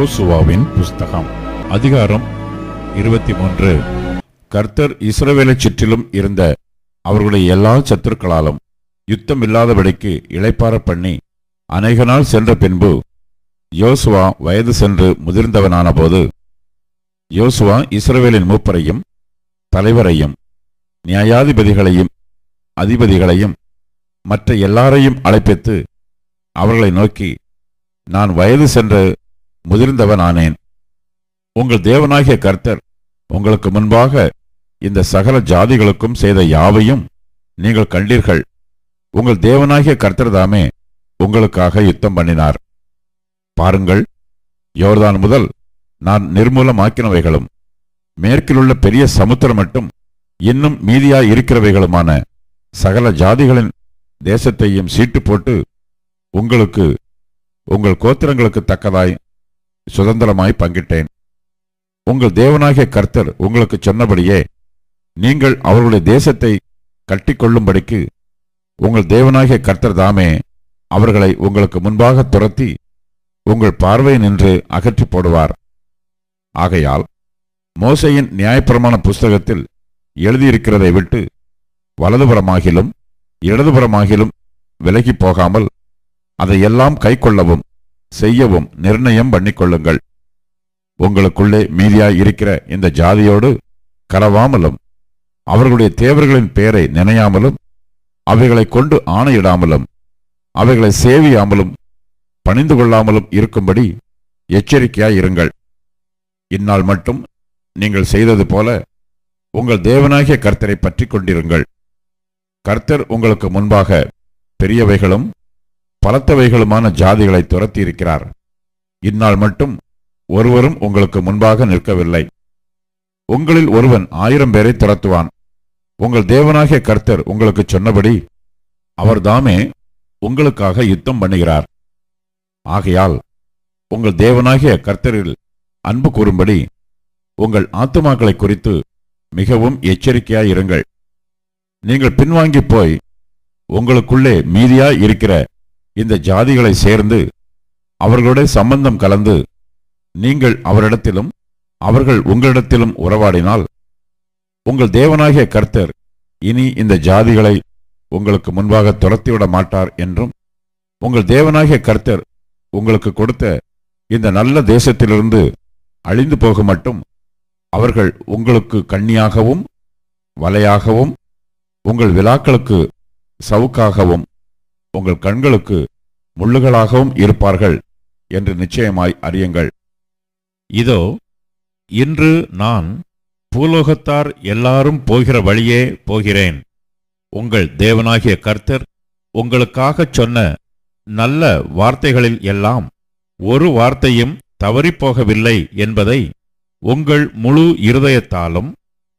யோசுவாவின் புஸ்தகம் அதிகாரம் இருபத்தி மூன்று கர்த்தர் இஸ்ரவேலைச் சுற்றிலும் இருந்த அவர்களுடைய எல்லா சத்துருக்களாலும் யுத்தம் இல்லாதபடிக்கு இளைப்பார பண்ணி அநேக நாள் சென்ற பின்பு யோசுவா வயது சென்று முதிர்ந்தவனான போது யோசுவா இஸ்ரவேலின் மூப்பரையும் தலைவரையும் நியாயாதிபதிகளையும் அதிபதிகளையும் மற்ற எல்லாரையும் அழைப்பித்து அவர்களை நோக்கி நான் வயது சென்று முதிர்ந்தவன் ஆனேன் உங்கள் தேவனாகிய கர்த்தர் உங்களுக்கு முன்பாக இந்த சகல ஜாதிகளுக்கும் செய்த யாவையும் நீங்கள் கண்டீர்கள். உங்கள் தேவனாகிய கர்த்தர் தாமே உங்களுக்காக யுத்தம் பண்ணினார். பாருங்கள் யோர்தான் முதல் நான் நிர்மூலமாக்கினவைகளும் மேற்கிலுள்ள பெரிய சமுத்திரம் மட்டும் இன்னும் மீதியாய் இருக்கிறவைகளுமான சகல ஜாதிகளின் தேசத்தையும் சீட்டு போட்டு உங்களுக்கு உங்கள் கோத்திரங்களுக்கு தக்கதாய் சுதந்திரமாய் பங்கிட்டேன். உங்கள் தேவனாகிய கர்த்தர் உங்களுக்கு சொன்னபடியே நீங்கள் அவர்களுடைய தேசத்தை கட்டிக்கொள்ளும்படிக்கு உங்கள் தேவனாகிய கர்த்தர் தாமே அவர்களை உங்களுக்கு முன்பாக துரத்தி உங்கள் பார்வை நின்று அகற்றி போடுவார். ஆகையால் மோசையின் நியாயப்பிரமாண புஸ்தகத்தில் எழுதியிருக்கிறதை விட்டு வலதுபுறமாகிலும் இடதுபுறமாகிலும் விலகிப் போகாமல் அதையெல்லாம் கை கொள்ளவும் செய்யவும் நிர்ணயம் பண்ணிக்கொள்ளுங்கள். உங்களுக்குள்ளே மீதியாய் இருக்கிற இந்த ஜாதியோடு கலவாமலும் அவர்களுடைய தேவர்களின் பெயரை நினையாமலும் அவைகளை கொண்டு ஆணையிடாமலும் அவைகளை சேவியாமலும் பணிந்து கொள்ளாமலும் இருக்கும்படி எச்சரிக்கையாய் இருங்கள். இந்நாள் மட்டும் நீங்கள் செய்தது போல உங்கள் தேவனாகிய கர்த்தரை பற்றி கொண்டிருங்கள். கர்த்தர் உங்களுக்கு முன்பாக பெரியவைகளும் பலத்தவைகளுமான ஜாதிகளை துரத்தியிருக்கிறார். இந்நாள் மட்டும் ஒருவரும் உங்களுக்கு முன்பாக நிற்கவில்லை. உங்களில் ஒருவன் ஆயிரம் பேரை துரத்துவான். உங்கள் தேவனாகிய கர்த்தர் உங்களுக்கு சொன்னபடி அவர்தாமே உங்களுக்காக யுத்தம் பண்ணுகிறார். ஆகையால் உங்கள் தேவனாகிய கர்த்தரில் அன்பு கூறும்படி உங்கள் ஆத்துமாக்களை குறித்து மிகவும் எச்சரிக்கையாயிருங்கள். நீங்கள் பின்வாங்கி போய் உங்களுக்குள்ளே மீதியாய் இருக்கிற இந்த ஜாதிகளை சேர்ந்து அவர்களுடைய சம்பந்தம் கலந்து நீங்கள் அவரிடத்திலும் அவர்கள் உங்களிடத்திலும் உறவாடினால் உங்கள் தேவனாகிய கர்த்தர் இனி இந்த ஜாதிகளை உங்களுக்கு முன்பாக துரத்திவிட மாட்டார் என்றும் உங்கள் தேவனாகிய கர்த்தர் உங்களுக்கு கொடுத்த இந்த நல்ல தேசத்திலிருந்து அழிந்து போக மட்டும் அவர்கள் உங்களுக்கு கண்ணியாகவும் வலையாகவும் உங்கள் விழாக்களுக்கு சவுக்காகவும் உங்கள் கண்களுக்கு முள்ளுகளாகவும் இருப்பார்கள் என்று நிச்சயமாய் அறியுங்கள். இதோ இன்று நான் பூலோகத்தார் எல்லாரும் போகிற வழியே போகிறேன். உங்கள் தேவனாகிய கர்த்தர் உங்களுக்காகச் சொன்ன நல்ல வார்த்தைகளில் எல்லாம் ஒரு வார்த்தையும் தவறிப்போகவில்லை என்பதை உங்கள் முழு இருதயத்தாலும்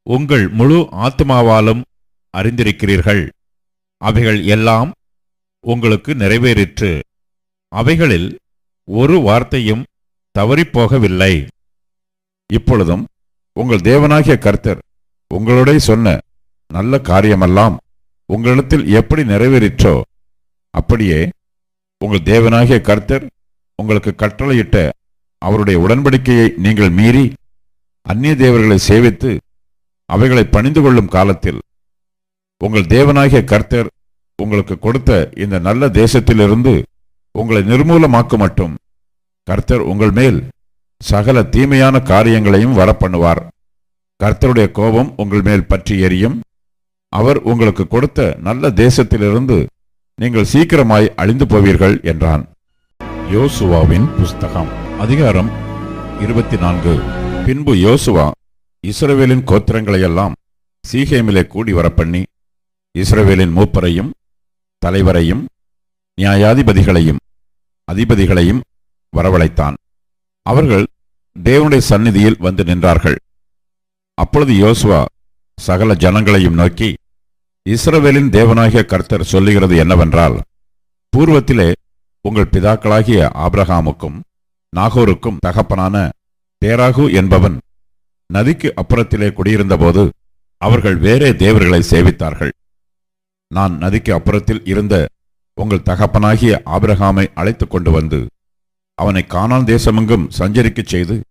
உங்கள் முழு ஆத்மாவாலும் அறிந்திருக்கிறீர்கள். அவைகள் எல்லாம் உங்களுக்கு நிறைவேறிற்று. அவைகளில் ஒரு வார்த்தையும் தவறிப்போகவில்லை. இப்பொழுதும் உங்கள் தேவனாகிய கர்த்தர் உங்களுடைய சொன்ன நல்ல காரியமெல்லாம் உங்களிடத்தில் எப்படி நிறைவேறிற்றோ அப்படியே உங்கள் தேவனாகிய கர்த்தர் உங்களுக்கு கட்டளையிட்ட அவருடைய உடன்படிக்கையை நீங்கள் மீறி அந்நிய தேவர்களை சேவித்து அவைகளை பணிந்து கொள்ளும் காலத்தில் உங்கள் தேவனாகிய கர்த்தர் உங்களுக்கு கொடுத்த இந்த நல்ல தேசத்திலிருந்து உங்களை நிர்மூலமாக்க மட்டும் கர்த்தர் உங்கள் மேல் சகல தீமையான காரியங்களையும் வரப்பண்ணுவார். கர்த்தருடைய கோபம் உங்கள் மேல் பற்றி எரியும். அவர் உங்களுக்கு கொடுத்த நல்ல தேசத்திலிருந்து நீங்கள் சீக்கிரமாய் அழிந்து போவீர்கள் என்றான். யோசுவாவின் புஸ்தகம் அதிகாரம் இருபத்தி நான்கு பின்பு யோசுவா இஸ்ரவேலின் கோத்திரங்களையெல்லாம் சீகேமிலே கூடி வரப்பண்ணி இஸ்ரவேலின் மூப்பரையும் தலைவரையும் நியாயாதிபதிகளையும் அதிபதிகளையும் வரவழைத்தான். அவர்கள் தேவனுடைய சந்நிதியில் வந்து நின்றார்கள். அப்பொழுது யோசுவா சகல ஜனங்களையும் நோக்கி இஸ்ரவேலின் தேவனாகிய கர்த்தர் சொல்லுகிறது என்னவென்றால் பூர்வத்திலே உங்கள் பிதாக்களாகிய ஆப்ரஹாமுக்கும் நாகோருக்கும் தகப்பனான தேராகு என்பவன் நதிக்கு அப்புறத்திலே குடியிருந்தபோது அவர்கள் வேறே தேவர்களை சேவித்தார்கள். நான் நதிக்கு அப்புறத்தில் இருந்த உங்கள் தகப்பனாகிய ஆபிரகாமை அழைத்துக் கொண்டு வந்து அவனை காணான் தேசமெங்கும் சஞ்சரிக்கச் செய்து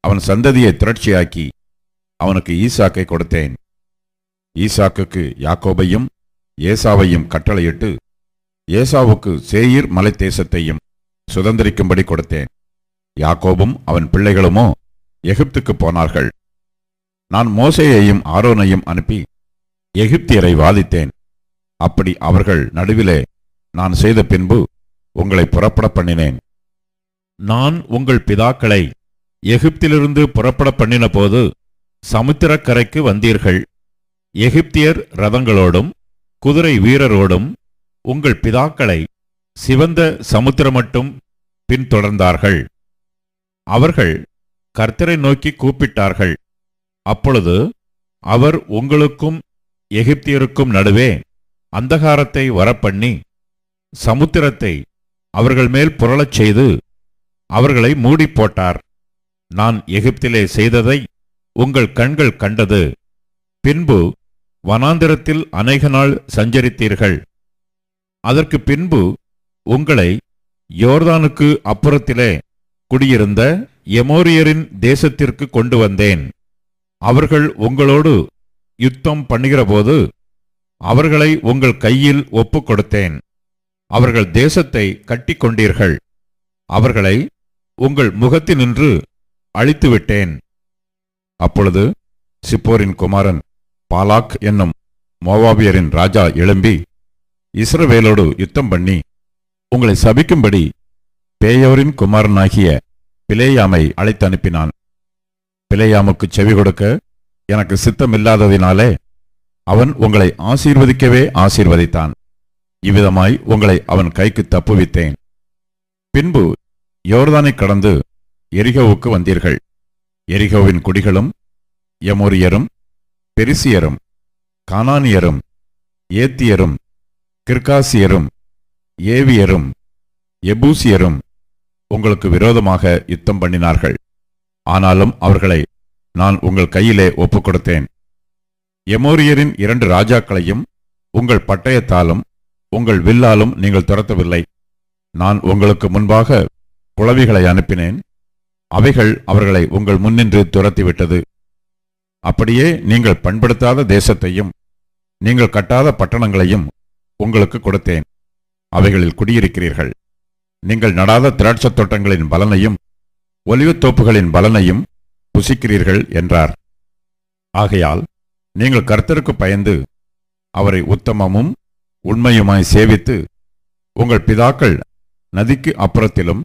அவன் சந்ததியை திரட்சியாக்கி அவனுக்கு ஈசாக்கை கொடுத்தேன். ஈசாக்குக்கு யாக்கோபையும் ஏசாவையும் கட்டளையிட்டு ஏசாவுக்கு சேயீர் மலை தேசத்தையும் சுதந்திரிக்கும்படி கொடுத்தேன். யாக்கோபும் அவன் பிள்ளைகளுமோ எகிப்துக்கு போனார்கள். நான் மோசேயையும் ஆரோனையும் அனுப்பி எகிப்தியரை வாதித்தேன். அப்படி அவர்கள் நடுவிலே நான் செய்த பின்பு உங்களை புறப்பட பண்ணினேன். நான் உங்கள் பிதாக்களை எகிப்திலிருந்து புறப்பட பண்ணினபோது சமுத்திரக்கரைக்கு வந்தீர்கள். எகிப்தியர் ரதங்களோடும் குதிரை வீரரோடும் உங்கள் பிதாக்களை சிவந்த சமுத்திரமட்டும் பின்தொடர்ந்தார்கள். அவர்கள் கர்த்தரை நோக்கி கூப்பிட்டார்கள். அப்பொழுது அவர் உங்களுக்கும் எகிப்தியருக்கும் நடுவே அந்தகாரத்தை வரப்பண்ணி சமுத்திரத்தை அவர்கள் மேல் புரளச் செய்து அவர்களை மூடிப் போட்டார் நான் எகிப்திலே செய்ததை உங்கள் கண்கள் கண்டது. பின்பு வனாந்திரத்தில் அநேக நாள் சஞ்சரித்தீர்கள். அதற்கு பின்பு உங்களை யோர்தானுக்கு அப்புறத்திலே குடியிருந்த எமோரியரின் தேசத்திற்கு கொண்டு வந்தேன். அவர்கள் உங்களோடு யுத்தம் பண்ணுகிறபோது அவர்களை உங்கள் கையில் ஒப்புக் கொடுத்தேன் அவர்கள் தேசத்தை கட்டி கொண்டீர்கள் அவர்களை உங்கள் முகத்தினின்று அழித்துவிட்டேன். அப்பொழுது சிப்போரின் குமாரன் பாலாக் என்னும் மோவாபியரின் ராஜா எழும்பி இஸ்ரவேலோடு யுத்தம் பண்ணி உங்களை சபிக்கும்படி பேயோரின் குமாரனாகிய பிலேயாமை அழைத்து அனுப்பினான். பிலேயாமுக்கு செவி கொடுக்க எனக்கு சித்தமில்லாததினாலே அவன் உங்களை ஆசீர்வதிக்கவே ஆசீர்வதித்தான். இவ்விதமாய் உங்களை அவன் கைக்கு தப்புவித்தேன். பின்பு யோர்தானை கடந்து எரிகோவுக்கு வந்தீர்கள். எரிகோவின் குடிகளும் எமோரியரும் பெரிசியரும் கானானியரும் ஏத்தியரும் கிர்காசியரும் ஏவியரும் எபூசியரும் உங்களுக்கு விரோதமாக யுத்தம் பண்ணினார்கள். ஆனாலும் அவர்களை நான் உங்கள் கையிலே ஒப்புக் கொடுத்தேன் எமோரியரின் இரண்டு ராஜாக்களையும் உங்கள் பட்டயத்தாலும் உங்கள் வில்லாலும் நீங்கள் துரத்தவில்லை. நான் உங்களுக்கு முன்பாக குளவிகளை அனுப்பினேன். அவைகள் அவர்களை உங்கள் முன்னின்று துரத்திவிட்டது. அப்படியே நீங்கள் பண்படுத்தாத தேசத்தையும் நீங்கள் கட்டாத பட்டணங்களையும் உங்களுக்கு கொடுத்தேன். அவைகளில் குடியிருக்கிறீர்கள். நீங்கள் நடாத திராட்சத் தோட்டங்களின் பலனையும் ஒலிவுத்தோப்புகளின் பலனையும் புசிக்கிறீர்கள் என்றார். ஆகையால் நீங்கள் கர்த்தருக்கு பயந்து அவரை உத்தமமும் உண்மையுமாய் சேவித்து உங்கள் பிதாக்கள் நதிக்கு அப்புறத்திலும்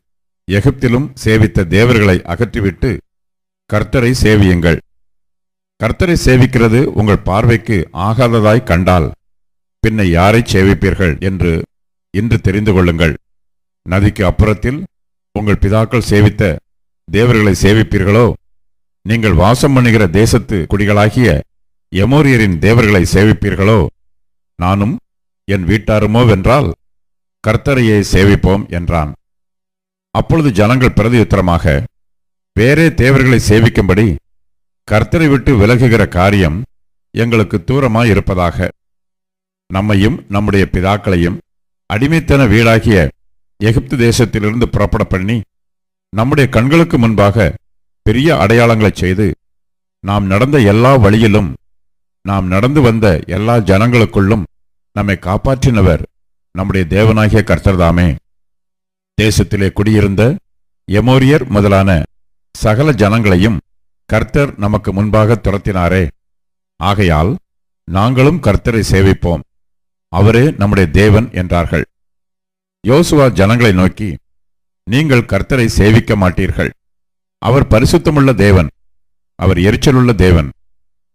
எகிப்திலும் சேவித்த தேவர்களை அகற்றிவிட்டு கர்த்தரை சேவியுங்கள். கர்த்தரை சேவிக்கிறது உங்கள் பார்வைக்கு ஆகாததாய் கண்டால் பின்ன யாரை சேவிப்பீர்கள் என்று இன்று தெரிந்து கொள்ளுங்கள். நதிக்கு அப்புறத்தில் உங்கள் பிதாக்கள் சேவித்த தேவர்களை சேவிப்பீர்களோ? நீங்கள் வாசம் பண்ணுகிற தேசத்து குடிகளாகிய எமோரியரின் தேவர்களை சேவிப்பீர்களோ? நானும் என் வீட்டாருமோ வென்றால் கர்த்தரையை சேவிப்போம் என்றான். அப்பொழுது ஜனங்கள் பிரதியுத்தரமாக வேறே தேவர்களை சேவிக்கும்படி கர்த்தரை விட்டு விலகுகிற காரியம் எங்களுக்கு தூரமாய் இருப்பதாக நம்மையும் நம்முடைய பிதாக்களையும் அடிமைத்தன வீடாகிய எகிப்து தேசத்திலிருந்து புறப்பட பண்ணி நம்முடைய கண்களுக்கு முன்பாக பெரிய அடையாளங்களைச் செய்து நாம் நடந்த எல்லா வழியிலும் நாம் நடந்து வந்த எல்லா ஜனங்களுக்குள்ளும் நம்மை காப்பாற்றினவர் நம்முடைய தேவனாகிய கர்த்தர்தாமே. தேசத்திலே குடியிருந்த எமோரியர் முதலான சகல ஜனங்களையும் கர்த்தர் நமக்கு முன்பாக துரத்தினாரே. ஆகையால் நாங்களும் கர்த்தரை சேவிப்போம். அவரே நம்முடைய தேவன் என்றார்கள். யோசுவா ஜனங்களை நோக்கி நீங்கள் கர்த்தரை சேவிக்க மாட்டீர்கள். அவர் பரிசுத்தமுள்ள தேவன். அவர் எரிச்சலுள்ள தேவன்.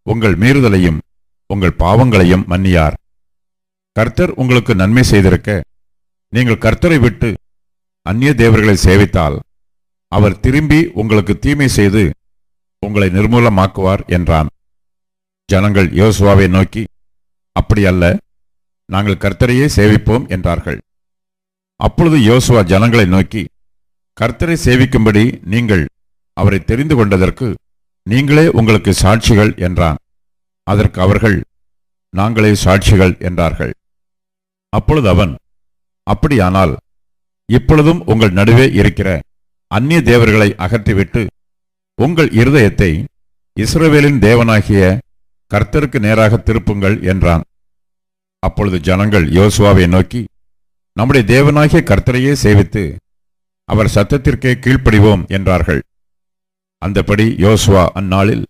உங்கள் மீறுதலையும் உங்கள் பாவங்களையும் மன்னியார். கர்த்தர் உங்களுக்கு நன்மை செய்திருக்க நீங்கள் கர்த்தரை விட்டு அந்நிய தேவர்களை சேவித்தால் அவர் திரும்பி உங்களுக்கு தீமை செய்து உங்களை நிர்மூலமாக்குவார் என்றான். ஜனங்கள் யோசுவாவை நோக்கி அப்படி அல்ல நாங்கள் கர்த்தரையே சேவிப்போம் என்றார்கள். அப்பொழுது யோசுவா ஜனங்களை நோக்கி கர்த்தரை சேவிக்கும்படி நீங்கள் அவரை தெரிந்து கொண்டதற்கு நீங்களே உங்களுக்கு சாட்சிகள் என்றான். அதற்கு அவர்கள் நாங்களே சாட்சிகள் என்றார்கள். அப்பொழுது அவன் அப்படியானால் இப்பொழுதும் உங்கள் நடுவே இருக்கிற அந்நிய தேவர்களை அகற்றிவிட்டு உங்கள் இருதயத்தை இஸ்ரவேலின் தேவனாகிய கர்த்தருக்கு நேராக திருப்புங்கள் என்றான். அப்பொழுது ஜனங்கள் யோசுவாவை நோக்கி நம்முடைய தேவனாகிய கர்த்தரையே சேவித்து அவர் சத்தத்திற்கே கீழ்ப்படிவோம் என்றார்கள். அந்தபடி யோசுவா அந்நாளில்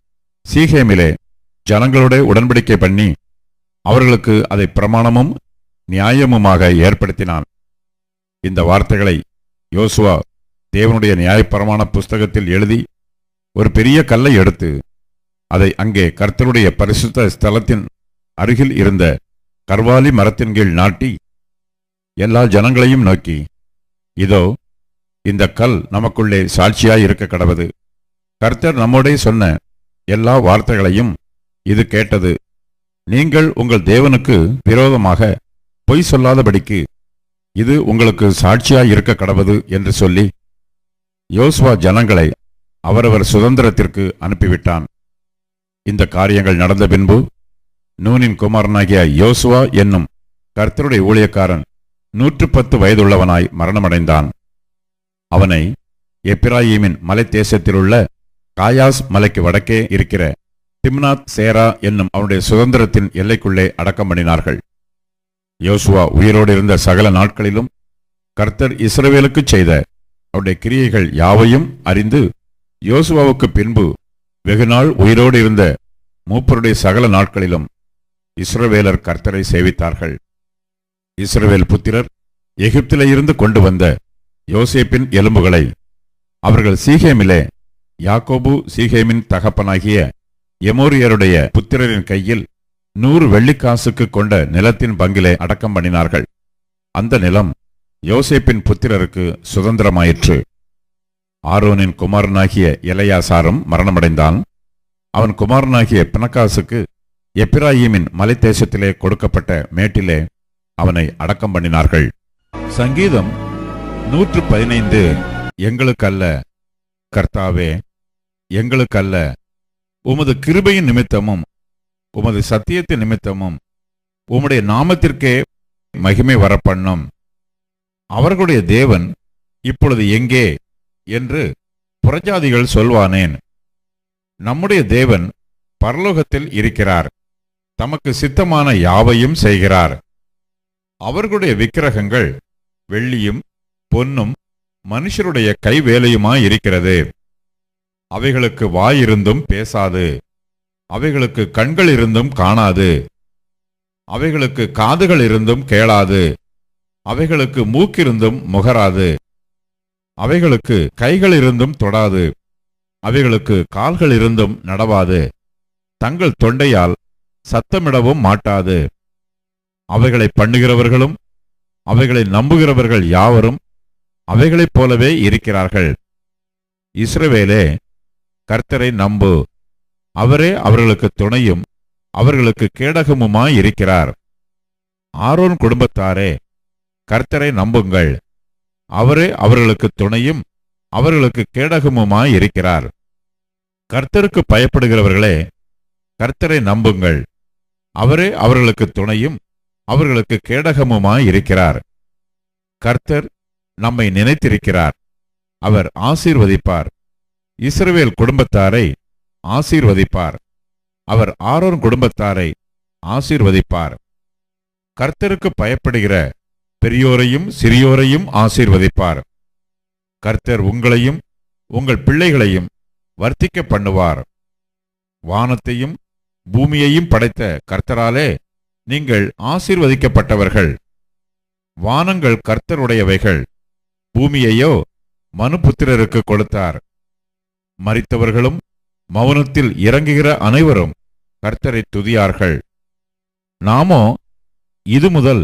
சீகேமிலே ஜனங்களோட உடன்படிக்கை பண்ணி அவர்களுக்கு அதை பிரமாணமும் நியாயமுமாக ஏற்படுத்தினான். இந்த வார்த்தைகளை யோசுவா தேவனுடைய நியாயப்பரமான புஸ்தகத்தில் எழுதி ஒரு பெரிய கல்லை எடுத்து அதை அங்கே கர்த்தருடைய பரிசுத்த ஸ்தலத்தின் அருகில் இருந்த கர்வாலி மரத்தின் கீழ் நாட்டி எல்லா ஜனங்களையும் நோக்கி இதோ இந்த கல் நமக்குள்ளே சாட்சியாய் இருக்க கடவது. கர்த்தர் நம்மோடே சொன்ன எல்லா வார்த்தைகளையும் இது கேட்டது. நீங்கள் உங்கள் தேவனுக்கு விரோதமாக பொய் சொல்லாதபடிக்கு இது உங்களுக்கு சாட்சியாய் இருக்க கடவது என்று சொல்லி யோசுவா ஜனங்களை அவரவர் சுதந்திரத்திற்கு அனுப்பிவிட்டான். இந்த காரியங்கள் நடந்த பின்பு நூனின் குமாரனாகிய யோசுவா என்னும் கர்த்தருடைய ஊழியக்காரன் நூற்று பத்து வயதுள்ளவனாய் மரணமடைந்தான். அவனை எப்ராஹிமின் மலை தேசத்திலுள்ள காயாஸ் மலைக்கு வடக்கே இருக்கிற திம்னாத் சேரா என்னும் அவனுடைய சுதந்திரத்தின் எல்லைக்குள்ளே அடக்கம் பண்ணினார்கள். யோசுவா உயிரோடு இருந்த சகல நாட்களிலும் கர்த்தர் இஸ்ரவேலுக்குச் செய்த அவருடைய கிரியைகள் யாவையும் அறிந்து யோசுவாவுக்கு பின்பு வெகுநாள் உயிரோடு இருந்த மூப்பருடைய சகல நாட்களிலும் இஸ்ரவேலர் கர்த்தரை சேவித்தார்கள். இஸ்ரவேல் புத்திரர் எகிப்திலே இருந்து கொண்டு வந்த யோசேப்பின் எலும்புகளை அவர்கள் சீகேமிலே யாக்கோபு சீகேமின் தகப்பனாகிய எமோரியருடைய புத்திரரின் கையில் நூறு வெள்ளிக்காசுக்கு கொண்ட நிலத்தின் பங்கிலே அடக்கம் பண்ணினார்கள். அந்த நிலம் யோசேப்பின் புத்திரருக்கு சுதந்திரமாயிற்று. ஆரோனின் குமாரனாகிய இளையாசாரும் மரணமடைந்தான். அவன் குமாரனாகிய பினக்காசுக்கு எப்பிராயீமின் மலைத்தேசத்திலே கொடுக்கப்பட்ட மேட்டிலே அவனை அடக்கம் பண்ணினார்கள். சங்கீதம் நூற்று பதினைந்து எங்களுக்கல்ல கர்த்தாவே எங்களுக்கல்ல உமது கிருபையின் நிமித்தமும் உமது சத்தியத்து நிமித்தமும் உம்முடைய நாமத்திற்கே மகிமை வரப்பண்ணும். அவர்களுடைய தேவன் இப்பொழுது எங்கே என்று புறஜாதிகள் சொல்வானேன். நம்முடைய தேவன் பரலோகத்தில் இருக்கிறார். தமக்கு சித்தமான யாவையும் செய்கிறார். அவர்களுடைய விக்கிரகங்கள் வெள்ளியும் பொன்னும் மனுஷருடைய கைவேலையுமாயிருக்கிறது அவைகளுக்கு வாயிருந்தும் பேசாது. அவைகளுக்கு கண்கள் இருந்தும் காணாது. அவைகளுக்கு காதுகள் இருந்தும் கேளாது. அவைகளுக்கு மூக்கிருந்தும் முகராது. அவைகளுக்கு கைகள் இருந்தும் தொடாது. அவைகளுக்கு கால்கள் இருந்தும் நடவாது. தங்கள் தொண்டையால் சத்தமிடவும் மாட்டாது. அவைகளை பண்ணுகிறவர்களும் அவைகளை நம்புகிறவர்கள் யாவரும் அவைகளைப் போலவே இருக்கிறார்கள். இஸ்ரவேலே கர்த்தரை நம்பு. அவரே அவர்களுக்கு துணையும் அவர்களுக்கு கேடகமுமாய் இருக்கிறார். ஆரோன் குடும்பத்தாரே கர்த்தரை நம்புங்கள். அவரே அவர்களுக்கு துணையும் அவர்களுக்கு கேடகமுமாய் இருக்கிறார். கர்த்தருக்கு பயப்படுகிறவர்களே கர்த்தரை நம்புங்கள். அவரே அவர்களுக்கு துணையும் அவர்களுக்கு கேடகமுமாய் இருக்கிறார். கர்த்தர் நம்மை நினைத்திருக்கிறார். அவர் ஆசீர்வதிப்பார். இஸ்ரவேல் குடும்பத்தாரை ஆசீர்வதிப்பார். அவர் ஆரோன் குடும்பத்தாரை ஆசீர்வதிப்பார். கர்த்தருக்கு பயப்படுகிற பெரியோரையும் சிறியோரையும் ஆசீர்வதிப்பார். கர்த்தர் உங்களையும் உங்கள் பிள்ளைகளையும் வர்த்திக்க பண்ணுவார். வானத்தையும் பூமியையும் படைத்த கர்த்தராலே நீங்கள் ஆசீர்வதிக்கப்பட்டவர்கள். வானங்கள் கர்த்தருடையவைகள். பூமியையோ மனுபுத்திரருக்கு கொடுத்தார் மறித்தவர்களும் மௌனத்தில் இறங்குகிற அனைவரும் கர்த்தரை துதியார்கள். நாமோ இது முதல்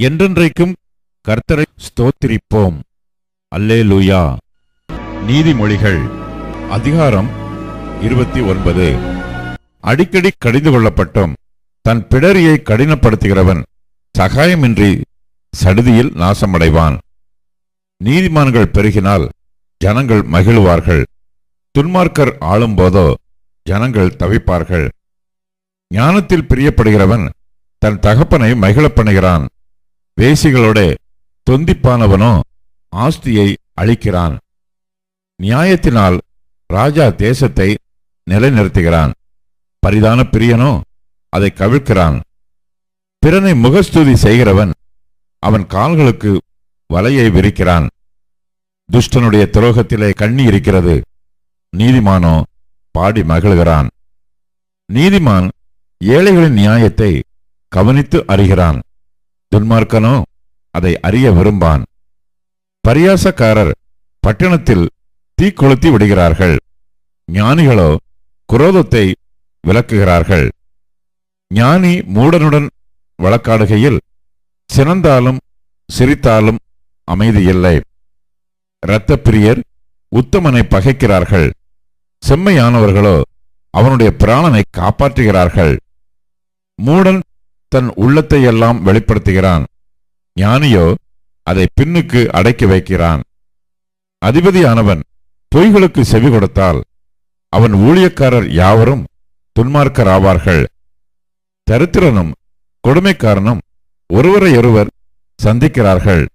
என்றென்றைக்கும் கர்த்தரை ஸ்தோத்திரிப்போம். அல்லே லூயா நீதிமொழிகள் அதிகாரம் இருபத்தி ஒன்பது. அடிக்கடி கடிந்து கொள்ளப்பட்டும். தன் பிடரியை கடினப்படுத்துகிறவன் சகாயமின்றி சடுதியில் நாசமடைவான். நீதிமான்கள் பெருகினால் ஜனங்கள் மகிழ்வார்கள். துன்மார்க்கர் ஆளும்போதோ ஜனங்கள் தவிப்பார்கள். ஞானத்தில் பிரியப்படுகிறவன் தன் தகப்பனை மகிழப் பண்ணுகிறான் வேசிகளோட தொந்திப்பானவனோ ஆஸ்தியை அழிக்கிறான். நியாயத்தினால் ராஜா தேசத்தை நிலைநிறுத்துகிறான். பரிதான பிரியனோ அதை கவிழ்க்கிறான். பிறனை முகஸ்துதி செய்கிறவன் அவன் கால்களுக்கு வலையை விரிக்கிறான். துஷ்டனுடைய துரோகத்திலே கண்ணி இருக்கிறது. நீதிமானோ பாடி மகிழ்கிறான். நீதிமான் ஏழைகளின் நியாயத்தை கவனித்து அறிகிறான். துன்மார்க்கனோ அதை அறிய விரும்பான். பரியாசக்காரர் பட்டணத்தில் தீ கொளுத்தி விடுகிறார்கள். ஞானிகளோ குரோதத்தை விளக்குகிறார்கள். ஞானி மூடனுடன் வழக்காடுகையில் சினந்தாலும் சிரித்தாலும் அமைதியில்லை. இரத்தப்பிரியர் உத்தமனை பகைக்கிறார்கள். செம்மையானவர்களோ அவனுடைய பிராணனை காப்பாற்றுகிறார்கள். மூடன் தன் உள்ளத்தையெல்லாம் வெளிப்படுத்துகிறான். ஞானியோ அதை பின்னுக்கு அடக்கி வைக்கிறான். அதிபதியானவன் பொய்களுக்கு செவி கொடுத்தால் அவன் ஊழியக்காரர் யாவரும் துன்மார்க்கராவார்கள். தரித்திரனும் கொடுமைக்காரனும் ஒருவரையொருவர் சந்திக்கிறார்கள்.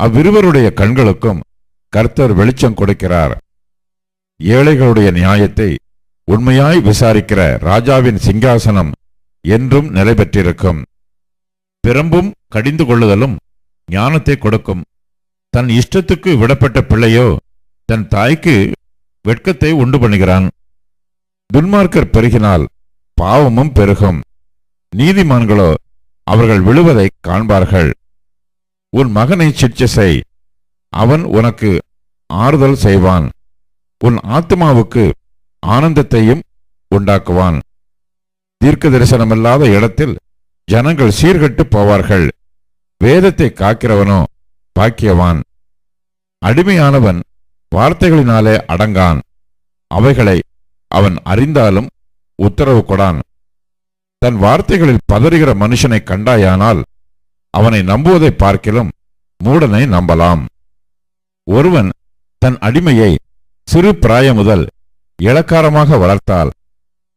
அவ்விருவருடைய கண்களுக்கும் கர்த்தர் வெளிச்சம் கொடுக்கிறார். ஏழைகளுடைய நியாயத்தை உண்மையாய் விசாரிக்கிற ராஜாவின் சிங்காசனம் என்றும் நிலை பெற்றிருக்கும் பிரம்பும் கடிந்து கொள்ளுதலும் ஞானத்தை கொடுக்கும். தன் இஷ்டத்துக்கு விடப்பட்ட பிள்ளையோ தன் தாய்க்கு வெட்கத்தை உண்டு பண்ணுகிறான். துன்மார்க்கர் பெருகினால் பாவமும் பெருகும். நீதிமான்களோ அவர்கள் விழுவதை காண்பார்கள். உன் மகனை சிற்சை அவன் உனக்கு ஆறுதல் செய்வான். உன் ஆத்மாவுக்கு ஆனந்தத்தையும் உண்டாக்குவான். தீர்க்க தரிசனமில்லாத இடத்தில் ஜனங்கள் சீர்கட்டு போவார்கள். வேதத்தை காக்கிறவனோ பாக்கியவான். அடிமையானவன் வார்த்தைகளினாலே அடங்கான். அவைகளை அவன் அறிந்தாலும் உத்தரவு கொடான். தன் வார்த்தைகளில் பதறுகிற மனுஷனை கண்டாயானால் அவனை நம்புவதை பார்க்கிலும் மூடனை நம்பலாம். ஒருவன் தன் அடிமையை சிறு பிராயம் முதல் இளக்காரமாக வளர்த்தால்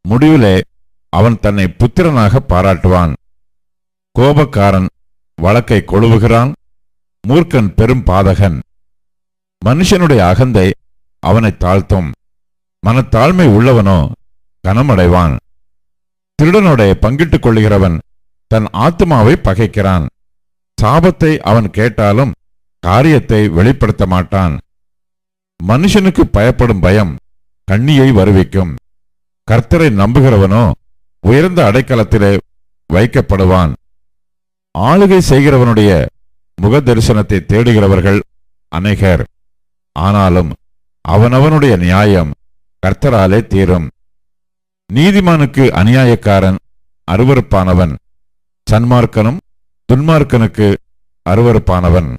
முடிவிலே அவன் தன்னை புத்திரனாக பாராட்டுவான். கோபக்காரன் வழக்கை கொழுவுகிறான். மூர்க்கன் பெரும் பாதகன். மனுஷனுடைய அகந்தை அவனை தாழ்த்தும். மனத்தாழ்மை உள்ளவனோ கனமடைவான். திருடனுடைய பங்கிட்டுக் கொள்ளுகிறவன் தன் ஆத்மாவை பகைக்கிறான். சாபத்தை அவன் கேட்டாலும் காரியத்தை வெளிப்படுத்த மாட்டான் மனுஷனுக்கு பயப்படும் பயம் கண்ணியை வருவிக்கும். கர்த்தரை நம்புகிறவனோ உயர்ந்த அடைக்கலத்திலே வைக்கப்படுவான். ஆளுகை செய்கிறவனுடைய முக தரிசனத்தை தேடுகிறவர்கள் அநேகர். ஆனாலும் அவனவனுடைய நியாயம் கர்த்தராலே தீரும். நீதிமானுக்கு அநியாயக்காரன் அருவருப்பானவன். சன்மார்க்கனும் துன்மார்க்கனுக்கு அருவருப்பானவன்.